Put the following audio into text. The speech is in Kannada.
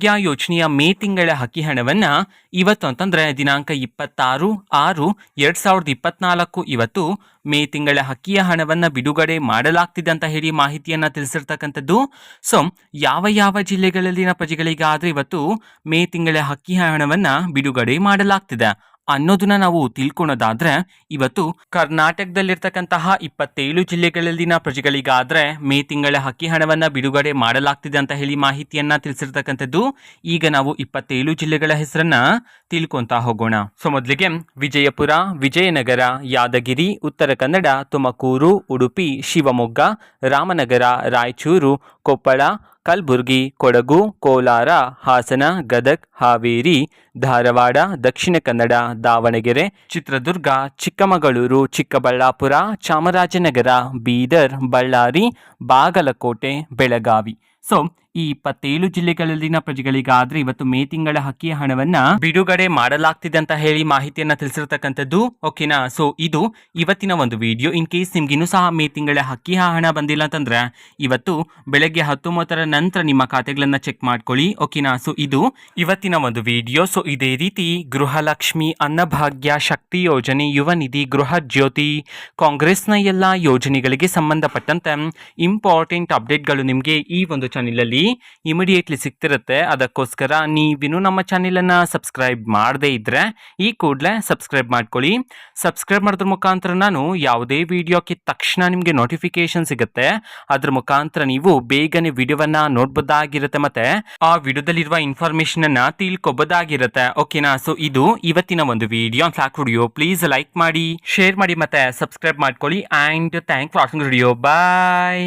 ಯೋಜನೆಯ ಮೇ ತಿಂಗಳ ಹಕ್ಕಿ ಹಣವನ್ನು ಇವತ್ತು ಅಂತಂದರೆ ದಿನಾಂಕ ಇಪ್ಪತ್ತಾರು, ಆರು, ಎರಡು ಸಾವಿರದ ಇಪ್ಪತ್ನಾಲ್ಕು ಇವತ್ತು ಮೇ ತಿಂಗಳ ಹಕ್ಕಿಯ ಹಣವನ್ನು ಬಿಡುಗಡೆ ಮಾಡಲಾಗ್ತಿದೆ ಅಂತ ಹೇಳಿ ಮಾಹಿತಿಯನ್ನು ತಿಳಿಸಿರ್ತಕ್ಕಂಥದ್ದು. ಸೊ ಯಾವ ಯಾವ ಜಿಲ್ಲೆಗಳಲ್ಲಿನ ಪ್ರಜೆಗಳಿಗಾದರೆ ಇವತ್ತು ಮೇ ತಿಂಗಳ ಹಕ್ಕಿ ಹಣವನ್ನು ಬಿಡುಗಡೆ ಮಾಡಲಾಗ್ತಿದೆ. ಅನ್ನೋದನ್ನ ನಾವು ತಿಳ್ಕೊಳೋದಾದ್ರೆ, ಇವತ್ತು ಕರ್ನಾಟಕದಲ್ಲಿರ್ತಕ್ಕಂತಹ ಇಪ್ಪತ್ತೇಳು ಜಿಲ್ಲೆಗಳಲ್ಲಿನ ಪ್ರಜೆಗಳಿಗಾದ್ರೆ ಮೇ ತಿಂಗಳ ಹಕ್ಕಿ ಹಣವನ್ನ ಬಿಡುಗಡೆ ಮಾಡಲಾಗ್ತಿದೆ ಅಂತ ಹೇಳಿ ಮಾಹಿತಿಯನ್ನ ತಿಳಿಸಿರ್ತಕ್ಕಂಥದ್ದು, ಈಗ ನಾವು ಇಪ್ಪತ್ತೇಳು ಜಿಲ್ಲೆಗಳ ಹೆಸರನ್ನ ತಿಳ್ಕೊಂತ ಹೋಗೋಣ. ಸೊ, ಮೊದಲಿಗೆ ವಿಜಯಪುರ, ವಿಜಯನಗರ, ಯಾದಗಿರಿ, ಉತ್ತರ ಕನ್ನಡ, ತುಮಕೂರು, ಉಡುಪಿ, ಶಿವಮೊಗ್ಗ, ರಾಮನಗರ, ರಾಯಚೂರು, ಕೊಪ್ಪಳ ಕಲಬುರಗಿ, ಕೊಡಗು, ಕೋಲಾರ, ಹಾಸನ, ಗದಗ್, ಹಾವೇರಿ, ಧಾರವಾಡ, ದಕ್ಷಿಣ ಕನ್ನಡ, ದಾವಣಗೆರೆ, ಚಿತ್ರದುರ್ಗ, ಚಿಕ್ಕಮಗಳೂರು, ಚಿಕ್ಕಬಳ್ಳಾಪುರ, ಚಾಮರಾಜನಗರ, ಬೀದರ್, ಬಳ್ಳಾರಿ, ಬಾಗಲಕೋಟೆ, ಬೆಳಗಾವಿ. ಸೊ ಈ ಇಪ್ಪತ್ತೇಳು ಜಿಲ್ಲೆಗಳಲ್ಲಿನ ಪ್ರಜೆಗಳಿಗಾದ್ರೆ ಇವತ್ತು ಮೇ ತಿಂಗಳ ಹಕ್ಕಿಯ ಹಣವನ್ನ ಬಿಡುಗಡೆ ಮಾಡಲಾಗ್ತಿದೆ ಅಂತ ಹೇಳಿ ಮಾಹಿತಿಯನ್ನ ತಿಳಿಸಿರ್ತಕ್ಕಂಥದ್ದು. ಓಕೆನಾ ಸೊ ಇದು ಇವತ್ತಿನ ಒಂದು ವಿಡಿಯೋ ಇನ್ ಕೇಸ್ ನಿಮ್ಗಿನ್ನೂ ಸಹ ಮೇ ತಿಂಗಳ ಹಕ್ಕಿ ಹಣ ಬಂದಿಲ್ಲ ಅಂತಂದ್ರೆ, ಇವತ್ತು ಬೆಳಗ್ಗೆ ಹತ್ತು ಮೂವತ್ತರ ನಂತರ ನಿಮ್ಮ ಖಾತೆಗಳನ್ನ ಚೆಕ್ ಮಾಡ್ಕೊಳ್ಳಿ. ಓಕೆನಾ ಸೊ ಇದು ಇವತ್ತಿನ ಒಂದು ವಿಡಿಯೋ ಸೊ ಇದೇ ರೀತಿ ಗೃಹಲಕ್ಷ್ಮಿ ಅನ್ನಭಾಗ್ಯ ಶಕ್ತಿ ಯೋಜನೆ, ಯುವ ನಿಧಿ, ಗೃಹ ಜ್ಯೋತಿ, ಕಾಂಗ್ರೆಸ್ನ ಎಲ್ಲ ಯೋಜನೆಗಳಿಗೆ ಸಂಬಂಧಪಟ್ಟಂತೆ ಇಂಪಾರ್ಟೆಂಟ್ ಅಪ್ಡೇಟ್ಗಳು ನಿಮಗೆ ಈ ಒಂದು ಚಾನೆಲಲ್ಲಿ ಇಮಿಡಿಯೇಟ್ಲಿ ಸಿಗ್ತಿರುತ್ತೆ. ಅದಕ್ಕೋಸ್ಕರ ನೀವು ನಮ್ಮ ಚಾನೆಲನ್ನು ಸಬ್ಸ್ಕ್ರೈಬ್ ಮಾಡದೇ ಇದ್ದರೆ ಈ ಕೂಡಲೇ ಸಬ್ಸ್ಕ್ರೈಬ್ ಮಾಡ್ಕೊಳ್ಳಿ. ಸಬ್ಸ್ಕ್ರೈಬ್ ಮಾಡಿದ್ರ ಮುಖಾಂತರ ನಾನು ಯಾವುದೇ ವಿಡಿಯೋಕ್ಕೆ ತಕ್ಷಣ ನಿಮಗೆ ನೋಟಿಫಿಕೇಶನ್ ಸಿಗುತ್ತೆ. ಅದ್ರ ಮುಖಾಂತರ ನೀವು ಬೇಗನೆ ವಿಡಿಯೋವನ್ನ ನೋಡ್ಬೋದಾಗಿರುತ್ತೆ ಮತ್ತೆ ಆ ವಿಡಿಯೋದಲ್ಲಿರುವ ಇನ್ಫಾರ್ಮೇಶನ್ ಅನ್ನ ತಿಳ್ಕೊಬೋದಾಗಿರುತ್ತೆ ಓಕೆನಾ ಸೊ ಇದು ಇವತ್ತಿನ ಒಂದು ವಿಡಿಯೋ. ಸಾಕು ವಿಡಿಯೋ ಪ್ಲೀಸ್ ಲೈಕ್ ಮಾಡಿ ಶೇರ್ ಮಾಡಿ ಮತ್ತೆ ಸಬ್ಸ್ಕ್ರೈಬ್ ಮಾಡ್ಕೊಳ್ಳಿ. And thank for watching video bye